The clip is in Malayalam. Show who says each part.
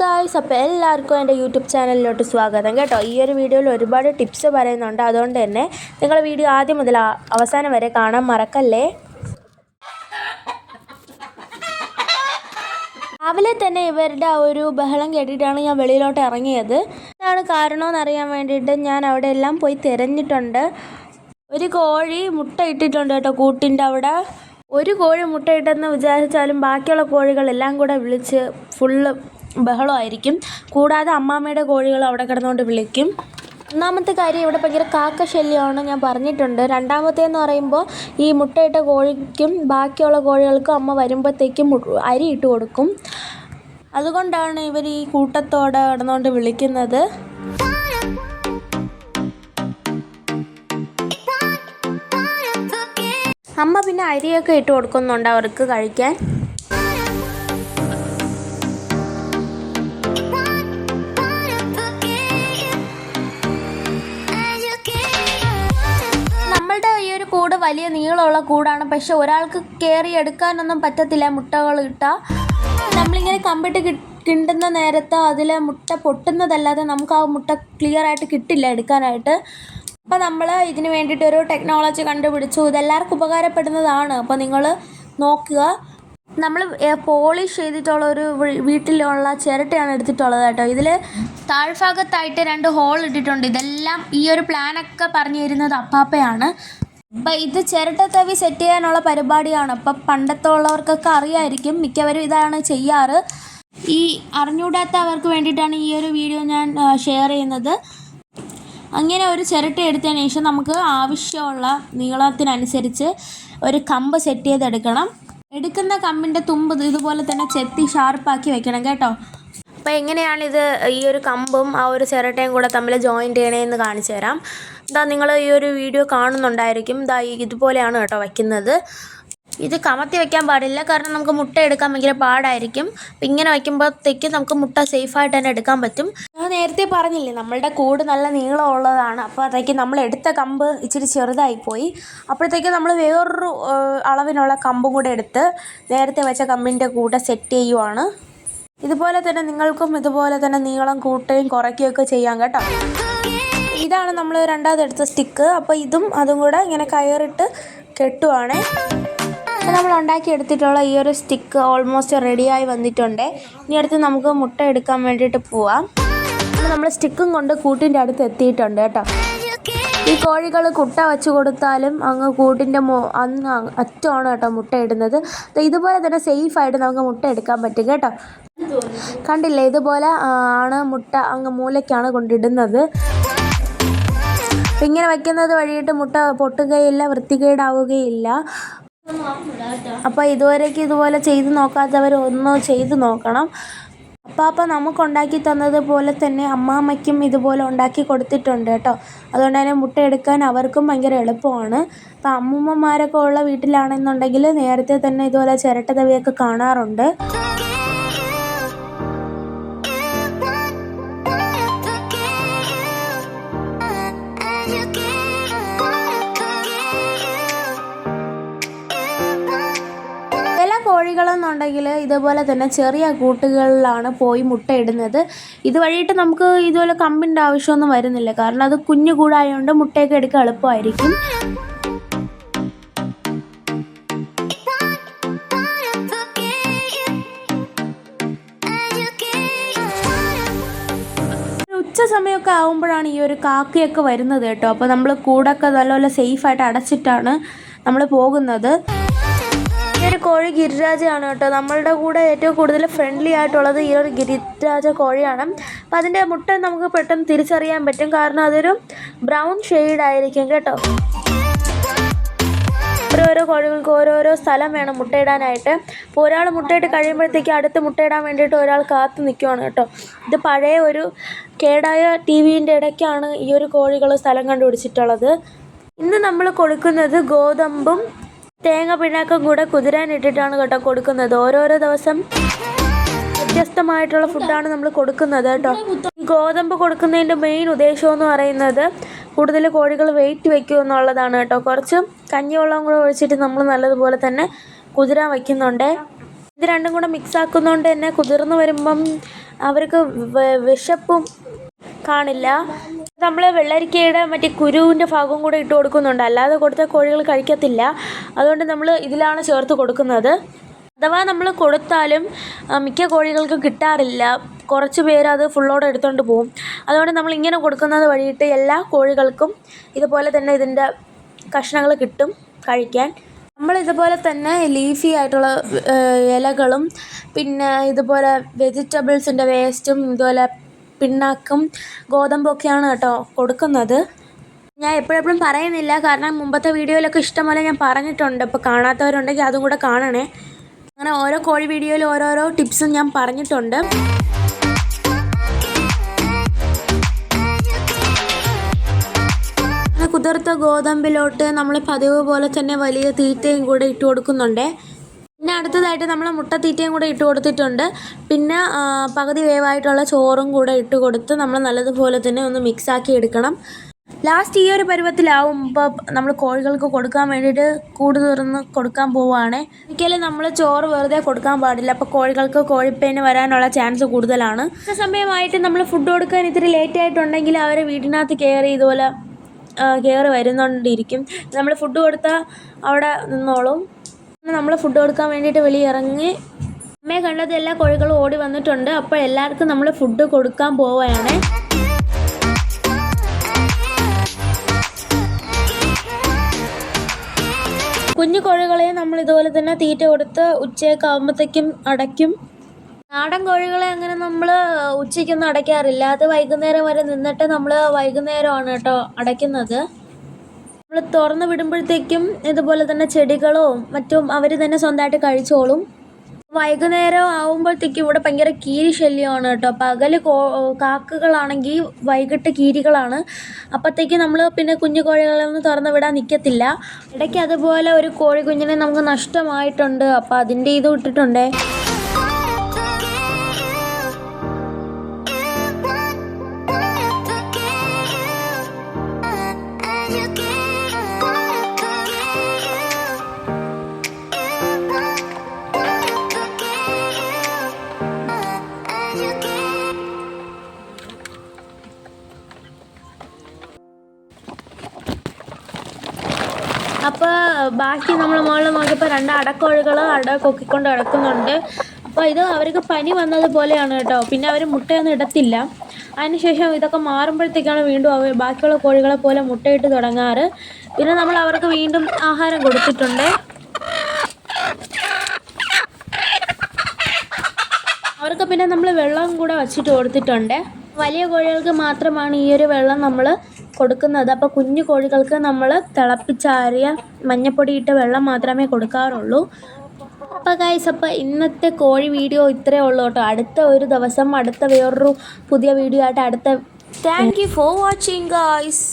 Speaker 1: ഗായ്സ് അപ്പോൾ എല്ലാവർക്കും എന്റെ യൂട്യൂബ് ചാനലിലോട്ട് സ്വാഗതം. കേട്ടോ ഈ ഒരു വീഡിയോയിൽ ഒരുപാട് ടിപ്സ് പറയുന്നുണ്ട്. അതുകൊണ്ട് തന്നെ നിങ്ങൾ വീഡിയോ ആദ്യം മുതൽ അവസാനം വരെ കാണാൻ മറക്കല്ലേ? രാവിലെ തന്നെ ഇവരുടെ ഒരു ബഹളം കേട്ടിട്ടാണ് ഞാൻ വെളിയിലോട്ട് ഇറങ്ങിയത്. എന്താണ് കാരണമെന്ന് അറിയാൻ വേണ്ടിയിട്ട് ഞാൻ അവിടെ എല്ലാം പോയി തിരഞ്ഞിട്ടുണ്ട്. ഒരു കോഴി മുട്ട ഇട്ടിട്ടുണ്ട് കേട്ടോ കൂട്ടിന്റെ അവിടെ. ഒരു കോഴി മുട്ടയിട്ടെന്ന് വിചാരിച്ചാലും ബാക്കിയുള്ള കോഴികളെല്ലാം കൂടെ വിളിച്ച് ഫുള്ള് ബഹളമായിരിക്കും. കൂടാതെ അമ്മാമ്മയുടെ കോഴികൾ അവിടെ കിടന്നുകൊണ്ട് വിളിക്കും. ഒന്നാമത്തെ കാര്യം ഇവിടെ ഭയങ്കര കാക്ക ശല്യമാണ് ഞാൻ പറഞ്ഞിട്ടുണ്ട്. രണ്ടാമത്തേന്ന് പറയുമ്പോൾ ഈ മുട്ടയിട്ട കോഴിക്കും ബാക്കിയുള്ള കോഴികൾക്കും അമ്മ വരുമ്പോഴത്തേക്കും അരി ഇട്ട് കൊടുക്കും. അതുകൊണ്ടാണ് ഇവർ ഈ കൂട്ടത്തോടെ കിടന്നുകൊണ്ട് വിളിക്കുന്നത്. അമ്മ പിന്നെ അരിയൊക്കെ ഇട്ട് കൊടുക്കുന്നുണ്ട് അവർക്ക് കഴിക്കാൻ. വലിയ നീളമുള്ള കൂടാണ്. പക്ഷെ ഒരാൾക്ക് കയറി എടുക്കാനൊന്നും പറ്റത്തില്ല മുട്ടകൾ ഇട്ടാൽ നമ്മളിങ്ങനെ കമ്പിട്ട് കിണ്ടുന്ന നേരത്ത് അതിൽ മുട്ട പൊട്ടുന്നതല്ലാതെ നമുക്ക് ആ മുട്ട ക്ലിയർ ആയിട്ട് കിട്ടില്ല എടുക്കാനായിട്ട്. അപ്പോൾ നമ്മൾ ഇതിന് വേണ്ടിയിട്ട് ഒരു ടെക്നോളജി കണ്ടുപിടിച്ചു. ഇതെല്ലാവർക്കും ഉപകാരപ്പെടുന്നതാണ്. അപ്പോൾ നിങ്ങൾ നോക്കുക. നമ്മൾ പോളിഷ് ചെയ്തിട്ടുള്ള ഒരു വീട്ടിലുള്ള ചിരട്ടയാണ് എടുത്തിട്ടുള്ളത് കേട്ടോ. ഇതിൽ താഴ്ഭാഗത്തായിട്ട് രണ്ട് ഹോൾ ഇട്ടിട്ടുണ്ട്. ഇതെല്ലാം ഈ ഒരു പ്ലാനൊക്കെ പറഞ്ഞു തരുന്നത് അപ്പാപ്പയാണ്. അപ്പം ഇത് ചിരട്ട തവി സെറ്റ് ചെയ്യാനുള്ള പരിപാടിയാണ്. അപ്പം പണ്ടത്തുള്ളവർക്കൊക്കെ അറിയായിരിക്കും മിക്കവരും ഇതാണ് ചെയ്യാറ്. ഈ അറിഞ്ഞൂടാത്തവർക്ക് വേണ്ടിയിട്ടാണ് ഈ ഒരു വീഡിയോ ഞാൻ ഷെയർ ചെയ്യുന്നത്. അങ്ങനെ ഒരു ചിരട്ട എടുത്തതിന് ശേഷം നമുക്ക് ആവശ്യമുള്ള നീളത്തിനനുസരിച്ച് ഒരു കമ്പ് സെറ്റ് ചെയ്തെടുക്കണം. എടുക്കുന്ന കമ്പിന്റെ തുമ്പ് ഇത് ഇതുപോലെ തന്നെ ചെത്തി ഷാർപ്പാക്കി വെക്കണം കേട്ടോ. അപ്പോൾ എങ്ങനെയാണ് ഇത് ഈ ഒരു കമ്പും ആ ഒരു ചിരട്ടയും കൂടെ തമ്മിൽ ജോയിന്റ് ചെയ്യണേന്ന് കാണിച്ചു തരാം. ഇതാ നിങ്ങൾ ഈ ഒരു വീഡിയോ കാണുന്നുണ്ടായിരിക്കും. ഇതാ ഇതുപോലെയാണ് കേട്ടോ വയ്ക്കുന്നത് ഇത് കമത്തി വെക്കാൻ പാടില്ല. കാരണം നമുക്ക് മുട്ട എടുക്കാൻ ഭയങ്കര പാടായിരിക്കും. അപ്പം ഇങ്ങനെ വയ്ക്കുമ്പോഴത്തേക്ക് നമുക്ക് മുട്ട സേഫായിട്ട് തന്നെ എടുക്കാൻ പറ്റും. ഞാൻ നേരത്തെ പറഞ്ഞില്ലേ നമ്മളുടെ കൂട് നല്ല നീളമുള്ളതാണ്. അപ്പോൾ അതേക്ക് നമ്മൾ എടുത്ത കമ്പ് ഇച്ചിരി ചെറുതായിപ്പോയി. അപ്പോഴത്തേക്ക് നമ്മൾ വേറൊരു അളവിനുള്ള കമ്പും കൂടെ എടുത്ത് നേരത്തെ വെച്ച കമ്പിന്റെ കൂടെ സെറ്റ് ചെയ്യുവാണ്. ഇതുപോലെ തന്നെ നിങ്ങൾക്കും ഇതുപോലെ തന്നെ നീളം കൂട്ടുകയും കുറയ്ക്കുകയും ഒക്കെ ചെയ്യാം കേട്ടോ. ഇതാണ് നമ്മൾ രണ്ടാമത് എടുത്ത സ്റ്റിക്ക്. അപ്പോൾ ഇതും അതും കൂടെ ഇങ്ങനെ കയറിട്ട് കെട്ടുവാണേ. നമ്മൾ ഉണ്ടാക്കി എടുത്തിട്ടുള്ള ഈ ഒരു സ്റ്റിക്ക് ഓൾമോസ്റ്റ് റെഡിയായി വന്നിട്ടുണ്ട്. ഇനി അടുത്ത് നമുക്ക് മുട്ട എടുക്കാൻ വേണ്ടിയിട്ട് പോവാം. നമ്മൾ സ്റ്റിക്കും കൊണ്ട് കൂട്ടിന്റെ അടുത്ത് എത്തിയിട്ടുണ്ട് കേട്ടോ. ഈ കോഴികൾ കുട്ട വെച്ച് കൊടുത്താലും അങ്ങ് കൂട്ടിന്റെ മോ അന്ന് അറ്റമാണ് കേട്ടോ മുട്ട ഇടുന്നത്. ഇതുപോലെ തന്നെ സേഫായിട്ട് നമുക്ക് മുട്ട എടുക്കാൻ പറ്റും കേട്ടോ. കണ്ടില്ലേ ഇതുപോലെ ആണ് മുട്ട അങ്ങ് മൂലയ്ക്കാണ് കൊണ്ടിടുന്നത്. അപ്പം ഇങ്ങനെ വയ്ക്കുന്നത് വഴിയിട്ട് മുട്ട പൊട്ടുകയില്ല വൃത്തികേടാവുകയില്ല. അപ്പോൾ ഇതുവരേക്ക് ഇതുപോലെ ചെയ്ത് നോക്കാത്തവർ ഒന്ന് ചെയ്ത് നോക്കണം. അപ്പാപ്പ നമുക്ക് ഉണ്ടാക്കി തന്നതുപോലെ തന്നെ അമ്മാമ്മയ്ക്കും ഇതുപോലെ ഉണ്ടാക്കി കൊടുത്തിട്ടുണ്ട് കേട്ടോ. അതുകൊണ്ട് തന്നെ മുട്ട എടുക്കാൻ അവർക്കും ഭയങ്കര എളുപ്പമാണ്. അപ്പോൾ അമ്മൂമ്മമാരൊക്കെ ഉള്ള വീട്ടിലാണെന്നുണ്ടെങ്കിൽ നേരത്തെ തന്നെ ഇതുപോലെ ചിരട്ട തവിയൊക്കെ കാണാറുണ്ട്. കോഴികളെന്നുണ്ടെങ്കിൽ ഇതുപോലെ തന്നെ ചെറിയ കൂട്ടുകളിലാണ് പോയി മുട്ടയിടുന്നത് ഇത് വഴിയിട്ട് നമുക്ക് ഇതുപോലെ കമ്പിന്റെ ആവശ്യമൊന്നും വരുന്നില്ല. കാരണം അത് കുഞ്ഞു കൂടായതുകൊണ്ട് മുട്ടയൊക്കെ എടുക്കാൻ എളുപ്പമായിരിക്കും. ഉച്ച സമയമൊക്കെ ആകുമ്പോഴാണ് ഈ ഒരു കാക്കയൊക്കെ വരുന്നത് കേട്ടോ. അപ്പോൾ നമ്മൾ കൂടൊക്കെ നല്ലപോലെ സേഫായിട്ട് അടച്ചിട്ടാണ് നമ്മൾ പോകുന്നത്. കോഴി ഗിരിരാജയാണ് കേട്ടോ. നമ്മളുടെ കൂടെ ഏറ്റവും കൂടുതൽ ഫ്രണ്ട്ലി ആയിട്ടുള്ളത് ഈ ഒരു ഗിരിരാജ കോഴിയാണ്. അപ്പം അതിന്റെ മുട്ട നമുക്ക് പെട്ടെന്ന് തിരിച്ചറിയാൻ പറ്റും. കാരണം അതൊരു ബ്രൗൺ ആയിരിക്കും കേട്ടോ. ഓരോരോ കോഴികൾക്ക് ഓരോരോ സ്ഥലം വേണം മുട്ടയിടാനായിട്ട്. അപ്പോൾ ഒരാൾ മുട്ടയിട്ട് കഴിയുമ്പോഴത്തേക്ക് അടുത്ത് മുട്ടയിടാൻ വേണ്ടിയിട്ട് ഒരാൾ കാത്തു നിൽക്കുവാണ് കേട്ടോ. ഇത് പഴയ ഒരു കേടായ ടി വിന്റെ ഇടയ്ക്കാണ് ഈ ഒരു കോഴികൾ സ്ഥലം കണ്ടുപിടിച്ചിട്ടുള്ളത്. ഇന്ന് നമ്മൾ കൊടുക്കുന്നത് ഗോതമ്പും തേങ്ങ പിണ്ണാക്കും കൂടെ കുതിരാനിട്ടിട്ടാണ് കേട്ടോ കൊടുക്കുന്നത്. ഓരോരോ ദിവസം വ്യത്യസ്തമായിട്ടുള്ള ഫുഡാണ് നമ്മൾ കൊടുക്കുന്നത് കേട്ടോ. ഗോതമ്പ് കൊടുക്കുന്നതിന്റെ മെയിൻ ഉദ്ദേശം എന്ന് പറയുന്നത് കൂടുതൽ കോഴികൾ വെയിറ്റ് വയ്ക്കും എന്നുള്ളതാണ് കേട്ടോ. കുറച്ച് കഞ്ഞിവെള്ളം കൂടെ ഒഴിച്ചിട്ട് നമ്മൾ നല്ലതുപോലെ തന്നെ കുതിരാൻ വയ്ക്കുന്നുണ്ട് ഇത് രണ്ടും കൂടെ മിക്സ് ആക്കുന്നതുകൊണ്ട് തന്നെ കുതിർന്ന് വരുമ്പം അവർക്ക് വിശപ്പും കാണില്ല. നമ്മൾ വെള്ളരിക്കയുടെ മറ്റേ കുരുവിന്റെ ഭാഗവും കൂടെ ഇട്ട് കൊടുക്കുന്നുണ്ട്. അല്ലാതെ കൊടുത്ത കോഴികൾ കഴിക്കത്തില്ല. അതുകൊണ്ട് നമ്മൾ ഇതിലാണ് ചേർത്ത് കൊടുക്കുന്നത്. അഥവാ നമ്മൾ കൊടുത്താലും മിക്ക കോഴികൾക്കും കിട്ടാറില്ല. കുറച്ച് പേര് അത് ഫുള്ളോടെ എടുത്തുകൊണ്ട് പോകും അതുകൊണ്ട് നമ്മൾ ഇങ്ങനെ കൊടുക്കുന്നത് വഴിയിട്ട് എല്ലാ കോഴികൾക്കും ഇതുപോലെ തന്നെ ഇതിന്റെ കഷ്ണങ്ങൾ കിട്ടും കഴിക്കാൻ. നമ്മൾ ഇതുപോലെ തന്നെ ലീഫി ആയിട്ടുള്ള ഇലകളും പിന്നെ ഇതുപോലെ വെജിറ്റബിൾസിന്റെ വേസ്റ്റും ഇതുപോലെ പിണ്ണാക്കും ഗോതമ്പൊക്കെയാണ് കേട്ടോ കൊടുക്കുന്നത്. ഞാൻ എപ്പോഴെപ്പോഴും പറയുന്നില്ല കാരണം മുമ്പത്തെ വീഡിയോയിലൊക്കെ ഇഷ്ടംപോലെ ഞാൻ പറഞ്ഞിട്ടുണ്ട്. അപ്പോൾ കാണാത്തവരുണ്ടെങ്കിൽ അതും കൂടെ കാണണേ. അങ്ങനെ ഓരോ കോഴി വീഡിയോയിൽ ഓരോരോ ടിപ്സും ഞാൻ പറഞ്ഞിട്ടുണ്ട്. കുതിർത്ത ഗോതമ്പിലോട്ട് നമ്മൾ പതിവ് പോലെ തന്നെ വലിയ തീറ്റയും കൂടെ ഇട്ട് കൊടുക്കുന്നുണ്ട്. അടുത്തതായിട്ട് നമ്മൾ മുട്ട മുട്ടത്തീറ്റയും കൂടെ ഇട്ട് കൊടുത്തിട്ടുണ്ട്. പിന്നെ പകുതി വേവായിട്ടുള്ള ചോറും കൂടെ ഇട്ട് കൊടുത്ത് നമ്മൾ നല്ലതുപോലെ തന്നെ ഒന്ന് മിക്സാക്കി എടുക്കണം. ലാസ്റ്റ് ഈ ഒരു പരുവത്തിലാവുമ്പോൾ നമ്മൾ കോഴികൾക്ക് കൊടുക്കാൻ വേണ്ടിയിട്ട് കൂട് തുറന്ന് കൊടുക്കാൻ പോവുകയാണ് ഒരിക്കലും നമ്മൾ ചോറ് വെറുതെ കൊടുക്കാൻ പാടില്ല. അപ്പോൾ കോഴികൾക്ക് കോഴിപ്പേന് വരാനുള്ള ചാൻസ് കൂടുതലാണ്. സമയമായിട്ട് നമ്മൾ ഫുഡ് കൊടുക്കാൻ ഇത്തിരി ലേറ്റ് ആയിട്ടുണ്ടെങ്കിൽ അവരെ വീടിനകത്ത് കയറി ഇതുപോലെ കയറി വരുന്നുകൊണ്ടിരിക്കും നമ്മൾ ഫുഡ് കൊടുത്താൽ അവിടെ നിന്നോളും. നമ്മൾ ഫുഡ് കൊടുക്കാൻ വേണ്ടിയിട്ട് വെളിയിറങ്ങി. അമ്മയെ കണ്ടത് എല്ലാ കോഴികളും ഓടി വന്നിട്ടുണ്ട്. അപ്പോൾ എല്ലാവർക്കും നമ്മൾ ഫുഡ് കൊടുക്കാൻ പോവുകയാണ്. കുഞ്ഞു കോഴികളെ നമ്മൾ ഇതുപോലെ തന്നെ തീറ്റ കൊടുത്ത് ഉച്ചയൊക്കെ ആകുമ്പോഴത്തേക്കും അടയ്ക്കും. നാടൻ കോഴികളെ അങ്ങനെ നമ്മൾ ഉച്ചയ്ക്കൊന്നും അടയ്ക്കാറില്ല. അത് വൈകുന്നേരം വരെ നിന്നിട്ട് നമ്മൾ വൈകുന്നേരമാണ് കേട്ടോ അടയ്ക്കുന്നത്. തുറന്ന് വിടുമ്പോഴത്തേക്കും ഇതുപോലെ തന്നെ ചെടികളോ മറ്റും അവർ തന്നെ സ്വന്തമായിട്ട് കഴിച്ചോളും. വൈകുന്നേരം ആകുമ്പോഴത്തേക്കും ഇവിടെ ഭയങ്കര കീരി ശല്യമാണ് കേട്ടോ. പകൽ കോ കാക്കകളാണെങ്കിൽ വൈകിട്ട് കീരികളാണ്. അപ്പോഴത്തേക്ക് നമ്മൾ പിന്നെ കുഞ്ഞു കോഴികളൊന്നും തുറന്ന് വിടാൻ നിൽക്കത്തില്ല ഇടയ്ക്ക് അതുപോലെ ഒരു കോഴി കുഞ്ഞിനെ നമുക്ക് നഷ്ടമായിട്ടുണ്ട്. അപ്പോൾ അതിന്റെ ഇത് ഇട്ടിട്ടുണ്ടേ. അപ്പോൾ ബാക്കി നമ്മൾ മുകളിൽ നോക്കിയപ്പോൾ രണ്ട് അടക്കോഴികൾ അട കൊക്കിക്കൊണ്ട് കിടക്കുന്നുണ്ട്. അപ്പോൾ ഇത് അവർക്ക് പനി വന്നതുപോലെയാണ് കേട്ടോ. പിന്നെ അവർ മുട്ടയൊന്നും ഇടത്തില്ല. അതിനുശേഷം ഇതൊക്കെ മാറുമ്പോഴത്തേക്കാണ് വീണ്ടും അവർ ബാക്കിയുള്ള കോഴികളെ പോലെ മുട്ടയിട്ട് തുടങ്ങാറ്. പിന്നെ നമ്മൾ അവർക്ക് വീണ്ടും ആഹാരം കൊടുത്തിട്ടുണ്ട്. അവർക്ക് പിന്നെ നമ്മൾ വെള്ളം കൂടെ വച്ചിട്ട് കൊടുത്തിട്ടുണ്ട്. വലിയ കോഴികൾക്ക് മാത്രമാണ് ഈ ഒരു വെള്ളം നമ്മൾ കൊടുക്കുന്നത്. അപ്പോൾ കുഞ്ഞു കോഴികൾക്ക് നമ്മൾ തിളപ്പിച്ചാറിയ മഞ്ഞപ്പൊടി ഇട്ട വെള്ളം മാത്രമേ കൊടുക്കാറുള്ളൂ. അപ്പോൾ ഗൈസ് അപ്പോൾ ഇന്നത്തെ കോഴി വീഡിയോ ഇത്രയേ ഉള്ളൂ കേട്ടോ. അടുത്ത ഒരു ദിവസം അടുത്ത വേറൊരു പുതിയ വീഡിയോ ആയിട്ട് അടുത്ത thank you for watching guys